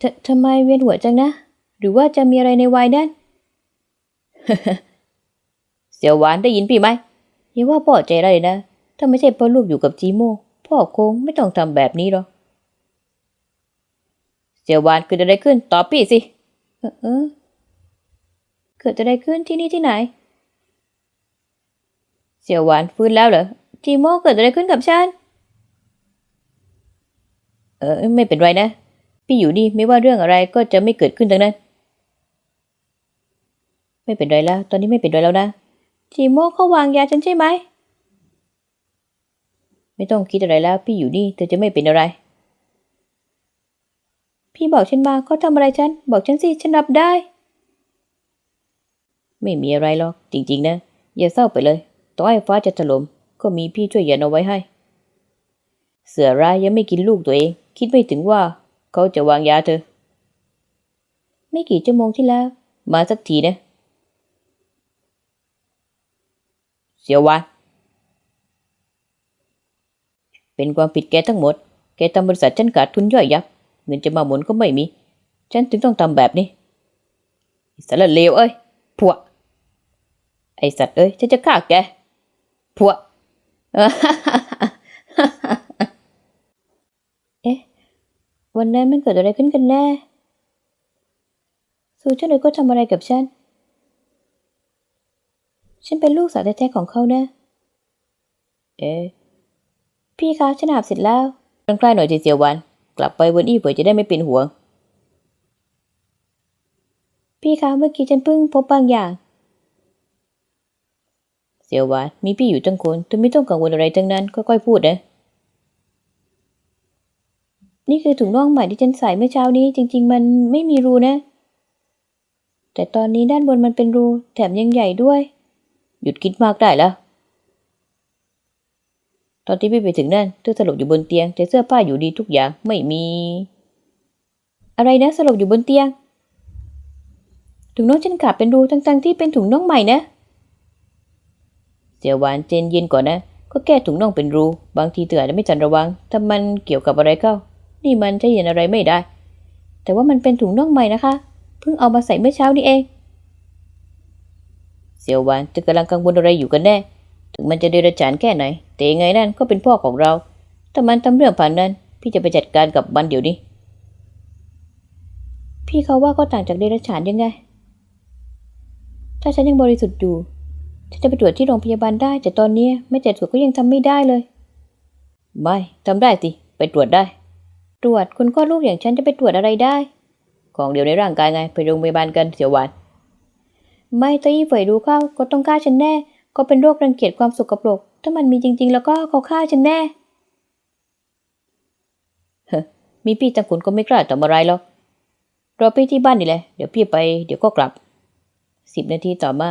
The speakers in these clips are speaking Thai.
ททำไมเวียนหัวจังนะ หรือว่าจะมีอะไรในวัยนั้นเสี่ยวหวานได้ยินพี่ไหมอย่าว่าพ่อใจร้ายนะ ถ้าไม่ใช่เพ่อลูกอยู่กับจีโม พ่อคงไม่ต้องทำแบบนี้หรอกเสี่ยวหวานเกิดอะไรขึ้นตอบพี่สิเออเออเกิดอะไรขึ้นที่นี่ที่ไหน เสี่ยวหวานฟื้นแล้วเหรอจีโมเกิดอะไรขึ้นกับฉัน เออ ไม่เป็นไรนะ พี่อยู่นี่ไม่ว่าเรื่องอะไรก็จะไม่เกิดขึ้นทั้งนั้น ไม่เป็นไรแล้ว ตอนนี้ไม่เป็นไรแล้วนะจีโมเขาวางยาฉันใช่ไหม ไม่ต้องคิดอะไรแล้ว พี่อยู่นี่เธอจะไม่เป็นอะไร พี่บอกฉันมาเขาทำอะไรฉัน บอกฉันสิฉันรับได้ ไม่มีอะไรหรอก จริง ๆ นะ อย่าเศร้าไปเลยต่อให้ฟ้าจะถล่มก็มีพี่ช่วยยันเอาไว้ให้ เสือร้ายยังไม่กินลูกตัวเอง คิดไม่ถึงว่า เขาจะวางยาเธอ ไม่กี่ชั่วโมงที่แล้ว มาสักทีนะเสียววานเป็นความผิดแกทั้งหมด แกทำบริษัทฉันขาดทุนย่อยยับ เงินจะมาหมุนก็ไม่มี ฉันถึงต้องทำแบบนี้สารเลวเอ้ย พวก ไอสัตว์เอ้ย ฉันจะฆ่าแก พวก เอ๊ะ วันนั้นมันเกิดอะไรขึ้นกันแน่ซูเจ้าเลยก็ทำอะไรกับฉัน ฉันเป็นลูกสาวแท้ๆของเขานะ เอ๊ะพี่คะฉันอาบเสร็จแล้วร่างกายหน่อยจีเสียววัน กลับไปวันอี้เผื่อจะได้ไม่เป็นห่วง พี่คะเมื่อกี้ฉันเพิ่งพบบางอย่างเสียววานมีพี่อยู่ตั้งคนเธอไม่ต้องกังวลอะไรทั้งนั้นค่อยๆพูดนะ นี่คือถุงน่องใหม่ที่ฉันใส่เมื่อเช้านี้ จริง ๆ มันไม่มีรูนะ แต่ตอนนี้ด้านบนมันเป็นรู แถมยังใหญ่ด้วย หยุดคิดมากได้แล้วตอนที่พี่ไปถึงนั่นเธอสลบอยู่บนเตียงแต่เสื้อผ้าอยู่ดีทุกอย่างไม่มี อะไรนะสลบอยู่บนเตียง ถุงน่องฉันขาดเป็นรูทั้งๆที่เป็นถุงน่องใหม่นะเสียวหวานเจนเย็นก่อนนะ ก็แก้ถุงน่องเป็นรู บางทีเธออาจจะไม่ทันระวังถ้ามันเกี่ยวกับอะไรเข้า นี่มันใช้เย็นอะไรไม่ได้ แต่ว่ามันเป็นถุงน่องใหม่นะคะ เพิ่งเอามาใส่เมื่อเช้านี้เอง เสียวหวานเธอกำลังกังวลอะไรอยู่กันแน่ ถึงมันจะเดรัจฉานแค่ไหน แต่ยังไงนั่นก็เป็นพ่อของเราถ้ามันทำเรื่องผ่านนั้น พี่จะไปจัดการกับมันเดี๋ยวนี้ พี่เขาว่าก็ต่างจากเดรัจฉานยังไง ถ้าฉันยังบริสุทธิ์อยู่ ฉันจะไปตรวจที่โรงพยาบาลได้ แต่ตอนนี้แม่แต่ตรวจก็ยังทำไม่ได้เลย ไม่ทำได้สิ ไปตรวจได้ ตรวจคุณก็ลูกอย่างฉันจะไปตรวจอะไรได้ ของเดียวในร่างกายไงไปโรงพยาบาลกันเสียวหวานไม่ตอี้เฟยรู้เข้าก็ต้องฆ่าฉันแน่ก็เป็นโรครังเกียจความสกปรก ถ้ามันมีจริง ๆ แล้วก็เขาฆ่าฉันแน่เฮ้มีพี่ตังขุนก็ไม่กล้าทำอะไรหรอกรอพี่ที่บ้านนี่แหละเดี๋ยวพี่ไปเดี๋ยวก็กลับสิบนาทีต่อมา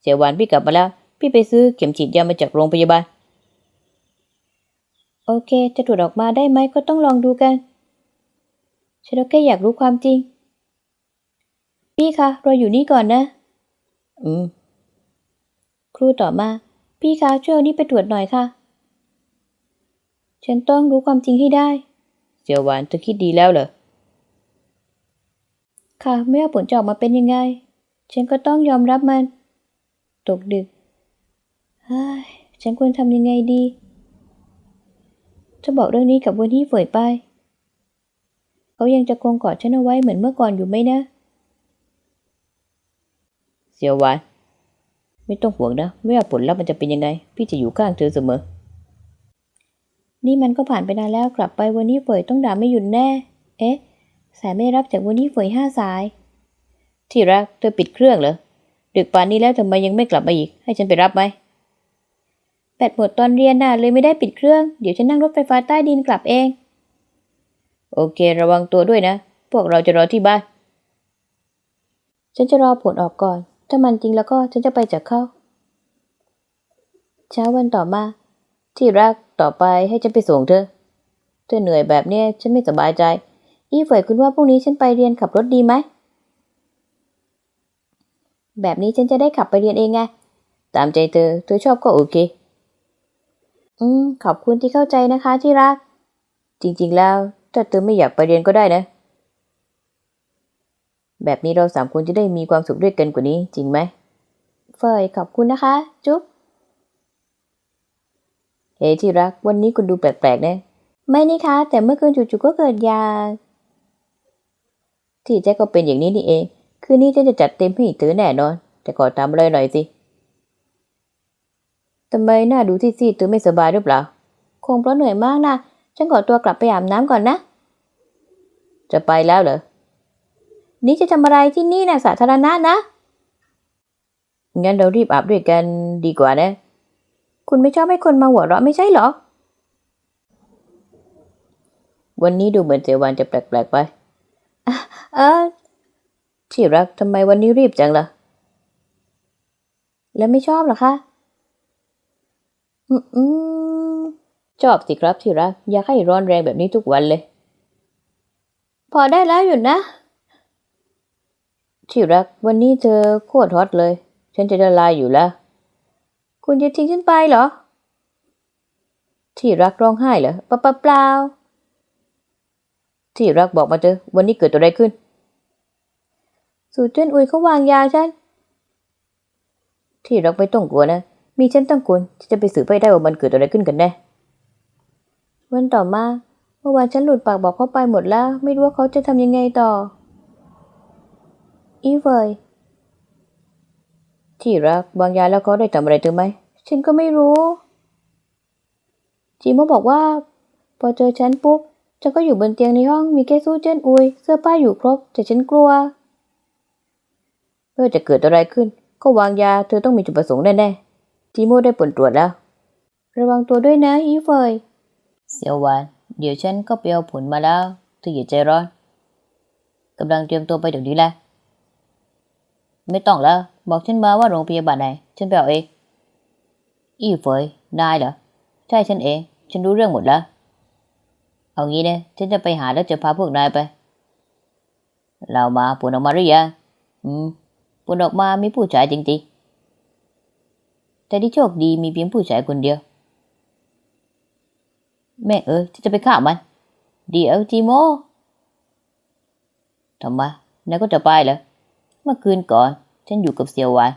เสียหวานพี่กลับมาแล้ว พี่ไปซื้อเข็มฉีดยามาจากโรงพยาบาล โอเค จะตรวจออกมาได้ไหมก็ต้องลองดูกัน ฉันแค่อยากรู้ความจริง พี่คะเรออยู่นี่ก่อนนะ อืม ครูต่อมา พี่คะช่วยเอานี่ไปตรวจหน่อยค่ะ ฉันต้องรู้ความจริงให้ได้เสียวหวานเธอคิดดีแล้วเหรอ ค่ะ ไม่ว่าผลจะออกมาเป็นยังไง ฉันก็ต้องยอมรับมัน ตกดึก เฮ้ย ฉันควรทำยังไงดี จะบอกเรื่องนี้กับวันที่เฟยไป เขายังจะคงกอดฉันเอาไว้เหมือนเมื่อก่อนอยู่ไหมนะ เสียวหวาน ไม่ต้องห่วงนะไม่ว่าผลลัพธ์มันจะเป็นยังไง พี่จะอยู่ข้างเธอเสมอ นี่มันก็ผ่านไปนานแล้วกลับไปวันนี้เฟยต้องด่าไม่หยุดแน่ เอ๊ะ สายไม่รับจากวันนี้เฟยห้าสาย ที่รักเธอปิดเครื่องเหรอดึกป่านนี้แล้วทำไมยังไม่กลับมาอีก ให้ฉันไปรับไหม แบตหมดตอนเรียนน่ะเลยไม่ได้ปิดเครื่อง เดี๋ยวฉันนั่งรถไฟฟ้าใต้ดินกลับเอง โอเค ระวังตัวด้วยนะ พวกเราจะรอที่บ้าน ฉันจะรอผลออกก่อน ถ้ามันจริงแล้วก็ฉันจะไปจากเขาเช้าวันต่อมา ที่รักต่อไปให้ฉันไปส่งเธอ เธอเหนื่อยแบบเนี้ยฉันไม่สบายใจ อีเฟยคุณว่าพรุ่งนี้ฉันไปเรียนขับรถดีไหม แบบนี้ฉันจะได้ขับไปเรียนเองไง ตามใจเธอ เธอชอบก็โอเค อืม ขอบคุณที่เข้าใจนะคะที่รัก จริงๆแล้วถ้าเธอไม่อยากไปเรียนก็ได้นะ แบบนี้เราสามคนจะได้มีความสุขด้วยกันกว่านี้ จริงไหม เฟยขอบคุณนะคะ จุ๊บ เฮ้ที่รัก วันนี้คุณดูแปลกๆนะ ไม่นี่คะ แต่เมื่อคืนจู่ๆก็เกิดยา ที่แจ๊กก็เป็นอย่างนี้นี่เอง คืนนี้ฉันจะจัดเต็มให้เธอแน่นอน แต่ขอตามอะไรหน่อยสิ ทำไมหน้าดูซีดๆเธอไม่สบายหรือเปล่า คงเพราะเหนื่อยมากนะ ฉันขอตัวกลับไปอาบน้ำก่อนนะ จะไปแล้วเหรอ นี่จะทำอะไรที่นี่นะสาธารณะนะ งั้นเรารีบอาบด้วยกันดีกว่านะ คุณไม่ชอบให้คนมาหัวเราะไม่ใช่เหรอ วันนี้ดูเหมือนเจวันจะแปลกๆไป เออที่รักทำไมวันนี้รีบจังล่ะ แล้วไม่ชอบเหรอคะ อืมชอบสิครับที่รัก อยากให้ร้อนแรงแบบนี้ทุกวันเลย พอได้แล้วหยุดนะ ที่รัก วันนี้เธอโคตรฮอตเลย ฉันจะละลายอยู่แล้ว คุณจะทิ้งฉันไปเหรอ ที่รักร้องไห้เหรอเปล่าเปล่าเปล่าที่รักบอกมาเถอะวันนี้เกิดอะไรขึ้น สูเจนอุยเขาวางยาฉัน ที่รักไม่ต้องกลัวนะ มีฉันตั้งคนที่จะไปสืบให้ได้ว่ามันเกิดอะไรขึ้นกันแน่วันต่อมาเมื่อวานฉันหลุดปากบอกเขาไปหมดแล้ว ไม่รู้ว่าเขาจะทำยังไงต่อ อีเฟยที่รักวางยาแล้วเขาได้ทำอะไรเธอไหม ฉันก็ไม่รู้ จีโมบอกว่า พอเจอฉันปุ๊บฉันก็อยู่บนเตียงในห้องมีแค่สู้เจนอุย เสื้อผ้าอยู่ครบ แต่ฉันกลัวเมื่อจะเกิดอะไรขึ้น ก็วางยาเธอต้องมีจุดประสงค์แน่ๆ จีโมได้ผลตรวจแล้ว ระวังตัวด้วยนะอีเฟย เสียวหวาน เดี๋ยวฉันก็ไปเอาผลมาแล้วเธออย่าใจร้อนกำลังเตรียมตัวไปเดี๋ยวนี้แหละไม่ต้องแล้ว บอกฉันมาว่าโรงพยาบาลไหน ฉันไปเอาเอง อีเฟยนายเหรอ ใช่ฉันเอง ฉันรู้เรื่องหมดแล้ว เอางี้นะ ฉันจะไปหาแล้วจะพาพวกนายไป เรามาผลออกมาหรือยัง อืมผลออกมามีผู้ชายจริงๆ แต่ที่โชคดีมีเพียงผู้ชายคนเดียว แม่เอ้ยฉันจะไปฆ่ามัน เดี๋ยวจีโมทำไมนายก็จะไปเหรอเมื่อคืนก่อน ฉันอยู่กับเซียวหวาน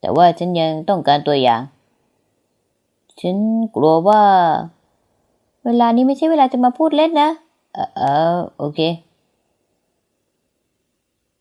แต่ว่าฉันยังต้องการตัวอย่าง ฉันกลัวว่า เวลานี้ไม่ใช่เวลาจะมาพูดเล่นนะ เออเออโอเค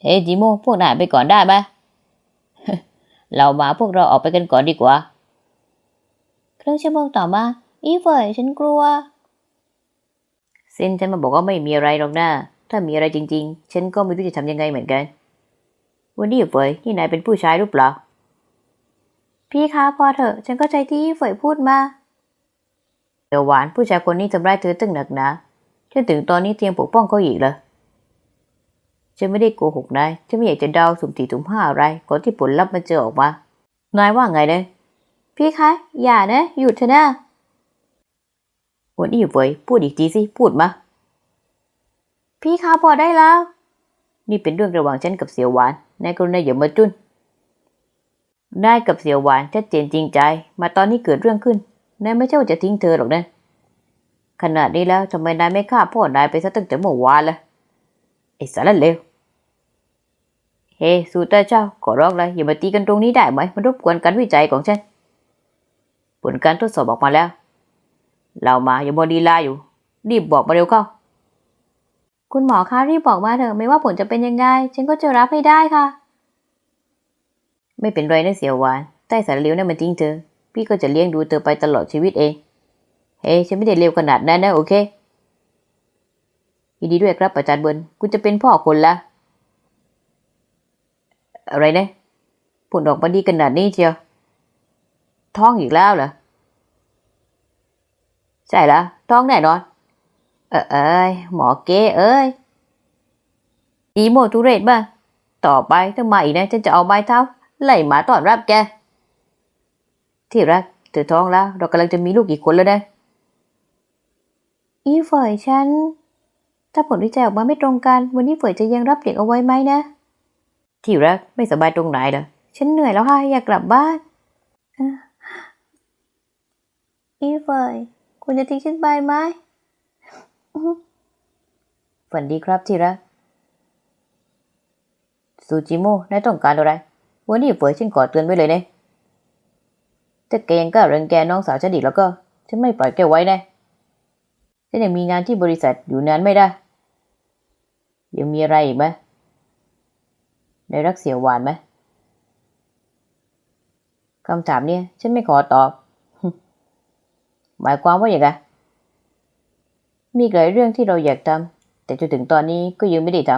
เฮ้จิโมพวกนายไปก่อนได้ไหม เรามาพวกเราออกไปกันก่อนดีกว่า ครึ่งชั่วโมงต่อมา อีเฟยฉันกลัวเซนฉันมาบอกว่าไม่มีอะไรหรอกนะถ้ามีอะไรจริง ๆ ฉันก็ไม่รู้จะทำยังไงเหมือนกัน วันนี้เฟยนี่นายเป็นผู้ชายหรือเปล่า พี่คะพอเถอะ ฉันก็ใจที่อีเฟยพูดมาเดี๋ยวหวานผู้ชายคนนี้ทำร้ายเธอตั้งหนักหนาจนถึงตอนนี้เตรียมปกป้องเขาอีกเหรอ ฉันไม่ได้โกหกนายฉันไม่อยากจะเดาสุ่มสี่สุ่มห้าอะไรก่อนที่ผลลัพธ์มันจะออกมา นายว่าไงเนี่ยพี่คะ อย่านะหยุดเถอะนะวันนี้เว้ยพูดอีกทีสิพูดมา พี่คะพอได้แล้ว นี่เป็นเรื่องระหว่างฉันกับเสียวหวานนายกรุณาอย่ามาจุนนายกับเสียวหวานชัดเจนจริงใจ มาตอนนี้เกิดเรื่องขึ้นนายไม่ใช่ว่าจะทิ้งเธอหรอกนะขนาดนี้แล้วทำไมนายไม่ฆ่าพ่อนายไปซะตั้งแต่เมื่อวานล่ะไอ้สารเลว เฮ้สูตอร์เจ้าขอร้องเลยอย่ามาตีกันตรงนี้ได้ไหมมันรบกวนการวิจัยของฉัน ผลการทดสอบออกมาแล้ว เรามาอย่ามัวดีลาอยู่ รีบบอกมาเร็วเข้า คุณหมอคะรีบบอกมาเถอะไม่ว่าผลจะเป็นยังไง ฉันก็จะรับให้ได้ค่ะ ไม่เป็นไรนะเสียวหวานใต้สารเลี้ยวนั่นมันจริงเธอ พี่ก็จะเลี้ยงดูเธอไปตลอดชีวิตเอง เฮ้ฉันไม่ได้เลวขนาดนั้นนะโอเคยินดีด้วยครับอาจารย์เบิร์นคุณจะเป็นพ่อคนละ อะไรเนี่ยผลออกมาดีขนาดนี้เชียว ท้องอีกแล้วเหรอ ใช่แล้วท้องแน่นอน เออเอ้ยหมอเก้เอ้ย อีโมทุเรศบ้างต่อไปถ้ามาอีกนะฉันจะเอาไม้เท้าไล่หมาต้อนรับแก ที่รักเธอท้องแล้ว เรากำลังจะมีลูกกี่คนแล้วนะอีเฟยฉัน ถ้าผลวิจัยออกมาไม่ตรงกัน วันนี้เฟยจะยังรับเด็กเอาไว้ไหมนะ ที่รักไม่สบายตรงไหนเหรอ ฉันเหนื่อยแล้วค่ะอยากกลับบ้านอะอีเฟยคุณจะทิ้งฉันไปไหมอื้อฝันดีครับที่รักซูจิโมนายต้องการอะไร วันนี้เผยฉันขอเตือนไว้เลยเนี่ยถ้าแกยังกล้ารังแกน้องสาวฉันอีกแล้วก็ ฉันไม่ปล่อยแกไว้แน่ฉันยังมีงานที่บริษัทอยู่นานไม่ได้ ยังมีอะไรอีกไหม ในรักเสียวหวานไหมคำถามเนี่ยฉันไม่ขอตอบ หมายความว่าอย่างไรมีหลายเรื่องที่เราอยากทำแต่จนถึงตอนนี้ก็ยังไม่ได้ท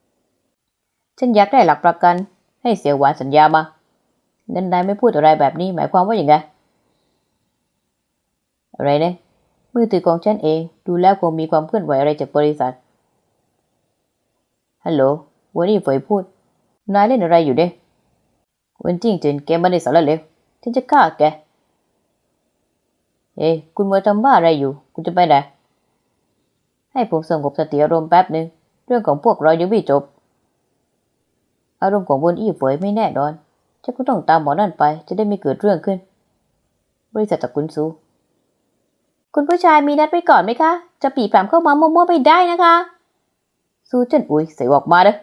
ำฉันอยากได้หลักประกัน ให้เสียวหวานสัญญามาเงินนายไม่พูดอะไรแบบนี้ หมายความว่าอย่างไรอะไรเนี่ยมือถือของฉันเองดูแล้วคงมีความเคลื่อนไหวอะไรจากบริษัทฮัลโหลวันนี้เฟยพูด นายเล่นอะไรอยู่เด้วันจริงจริงแกไม่ได้สารเลวฉันจะฆ่าแก เอ้คุณมัวทำบ้าอะไรอยู่ คุณจะไปไหน ให้ผมสงบสติอารมณ์แป๊บหนึ่ง เรื่องของพวกเรายังไม่จบ อารมณ์ของบนอี้เฟยไม่แน่นอน ฉันก็ต้องตามหมอนั่นไป จะได้ไม่เกิดเรื่องขึ้น บริษัทตะกุนซู คุณผู้ชายมีนัดไว้ก่อนไหมคะ จะปีผมเข้ามามั่วๆไม่ได้นะคะ ซูเจนอุ้ยใส่ออกมาเด้อ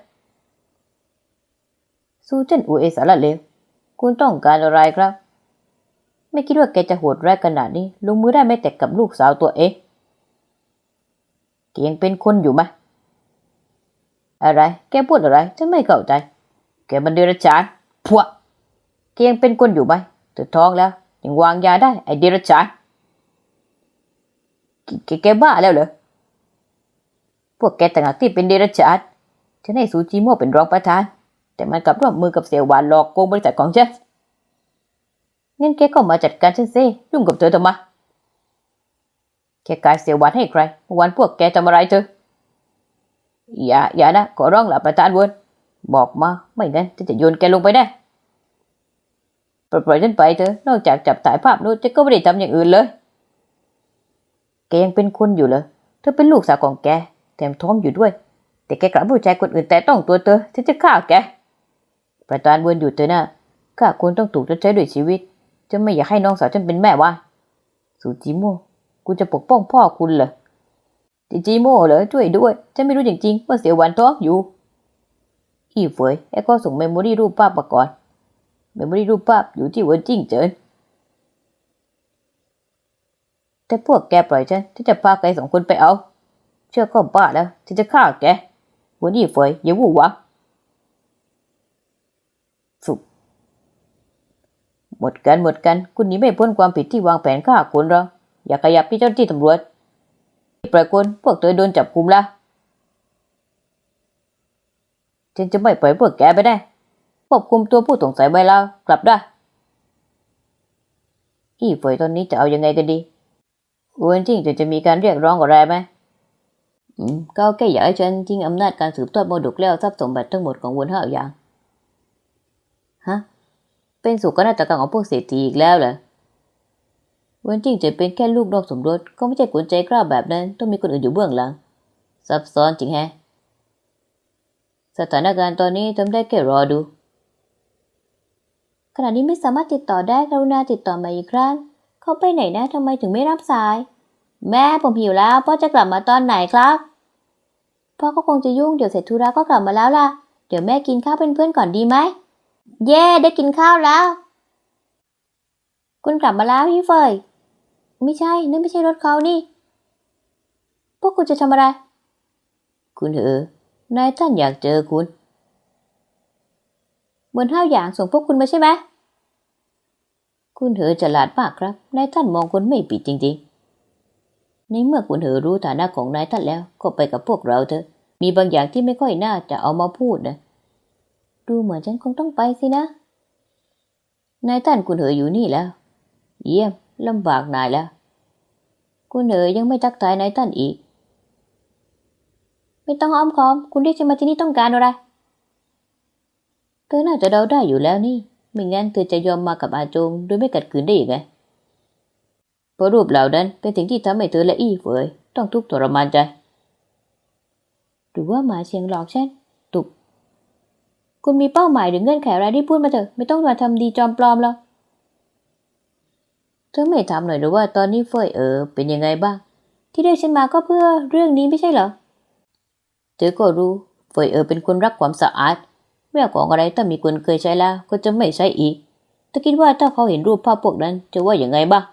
ซูเจนอุเอสารเลวคุณต้องการอะไรครับ ไม่คิดว่าแกจะโหดร้ายขนาดนี้ ลงมือได้ไม่แต่กับลูกสาวตัวเองแกยังเป็นคนอยู่ไหมอะไร แกพูดอะไรฉันไม่เข้าใจ แกมันเดรัจฉานพวกแกยังเป็นคนอยู่ไหมเธอท้องแล้ว ยังวางยาได้ ไอเดรัจฉานแกแกบ้าแล้วเหรอ พวกแกต่างหากที่เป็นเดรัจฉานฉันให้ซูจิโม่เป็นรองประธาน แต่มันกลับร่วมมือกับเสี่ยวหวานหลอกโกงบริษัทของฉันงั้นแกก็มาจัดการฉันสิยุ่งกับเธอทำไมแกกายเสี่ยวหวานให้ใครเมื่อวันพวกแกทำอะไรเธอ อย่า อย่านะ ขอร้องหละประธานเวิร์นบอกมา ไม่งั้นฉันจะโยนแกลงไปแน่ปล่อยฉันไปเถอะนอกจากจับถ่ายภาพนู้นฉันก็ไม่ได้ทำอย่างอื่นเลย แกยังเป็นคนอยู่เหรอเธอเป็นลูกสาวของแก แถมท้องอยู่ด้วย แต่แกกลับผู้ชายคนอื่นแต่ต้องตัวเธอฉันจะฆ่าแก ประธานเวินอยู่เถอะนะข้าควรต้องถูกชดใช้ด้วยชีวิต จะไม่อยากให้น้องสาวฉันเป็นแม่วะสูจิโมกูจะปกป้องพ่อคุณเหรอจิจิโมเหรอช่วยด้วย ฉันไม่รู้จริงๆว่าเสียวหวานท้องอยู่ อีเฟยไอ้ก็ส่งเมมโมรี่รูปภาพมาก่อน เมมโมรี่รูปภาพอยู่ที่เวินจิ้งเจินแต่พวกแกปล่อยฉันที่จะพาใครสองคนไปเอา เชื่อก็บ้าแล้วฉันจะฆ่าแกวันนี้เฟยอย่าวู่วามสุบ หมดกันหมดกัน คุณหนีไม่พ้นความผิดที่วางแผนฆ่าคนหรอกอย่าขยับที่เจ้าหน้าที่ตำรวจปล่อยคนพวกเธอโดนจับกุมล้วฉันจะไม่ปล่อยพวกแกไปได้ควบคุมตัวผู้สงสัยไว้แล้วกลับได้อีเฟยตอนนี้จะเอายังไงกันดีวันจริงจะจะมีการเรียกร้องอะไรไหมอืมก็แค่อยากให้ฉันทิ้งอำนาจการสืบทอดมรดกแล้วทรัพย์สมบัติทั้งหมดของวนห้าอย่างฮะ เป็นสุขนาฏกรรมของพวกเศรษฐีอีกแล้วเหรอวันจริงจะเป็นแค่ลูกนอกสมรสก็ไม่ใช่คนใจกล้าแบบนั้น ต้องมีคนอื่นอยู่เบื้องหลัง ซับซ้อนจริงแฮะ สถานการณ์ตอนนี้ทำได้แค่รอดู ขณะนี้ไม่สามารถติดต่อได้กรุณาติดต่อมาอีกครั้ง เขาไปไหนนะทำไมถึงไม่รับสาย แม่ผมหิวแล้วพ่อจะกลับมาตอนไหนครับพ่อก็คงจะยุ่งเดี๋ยวเสร็จธุระก็กลับมาแล้วล่ะ เดี๋ยวแม่กินข้าวเป็นเพื่อนก่อนดีไหม เย่ได้กินข้าวแล้ว คุณกลับมาแล้วพี่เฟย ไม่ใช่นั่นไม่ใช่รถเขานี่ พวกคุณจะทำอะไร คุณเออนายท่านอยากเจอคุณเหมือนห้าวอย่างส่งพวกคุณมาใช่ไหมคุณเหอฉลาดมากครับ นายท่านมองคนไม่ผิดจริงๆ ในเมื่อคุณเหอรู้ฐานะของนายท่านแล้ว ก็ไปกับพวกเราเถอะ มีบางอย่างที่ไม่ค่อยน่าจะเอามาพูดนะ ดูเหมือนฉันคงต้องไปสินะ นายท่านคุณเหออยู่นี่แล้ว เยี่ยมลำบากนายแล้ว คุณเหอยังไม่ทักทายนายท่านอีก ไม่ต้องอ้อมค้อม คุณเรียกฉันมาที่นี่ต้องการอะไร เธอน่าจะเดาได้อยู่แล้วนี่ ไม่งั้นเธอจะยอมมากับอาจงโดยไม่กัดขืนได้ยังไงเพราะรูปเหล่านั้นเป็นสิ่งที่ทำให้เธอและอี้เฟยต้องทุกข์ทรมานใจ หรือว่าหมาเชียงหลอกฉัน คุณมีเป้าหมายหรือเงื่อนไขอะไรที่พูดมาเถอะ ไม่ต้องมาทำดีจอมปลอมแล้วเธอไม่ถามหน่อยหรือว่าตอนนี้เฟยเออเป็นยังไงบ้าง ที่เรียกฉันมาก็เพื่อเรื่องนี้ไม่ใช่เหรอเธอก็รู้เฟยเออเป็นคนรักความสะอาดไม่ว่าของอะไรถ้ามีคนเคยใช้แล้วก็จะไม่ใช้อีกแต่คิดว่าถ้าเขาเห็นรูปภาพพวกนั้นจะว่าอย่างไงบ้าง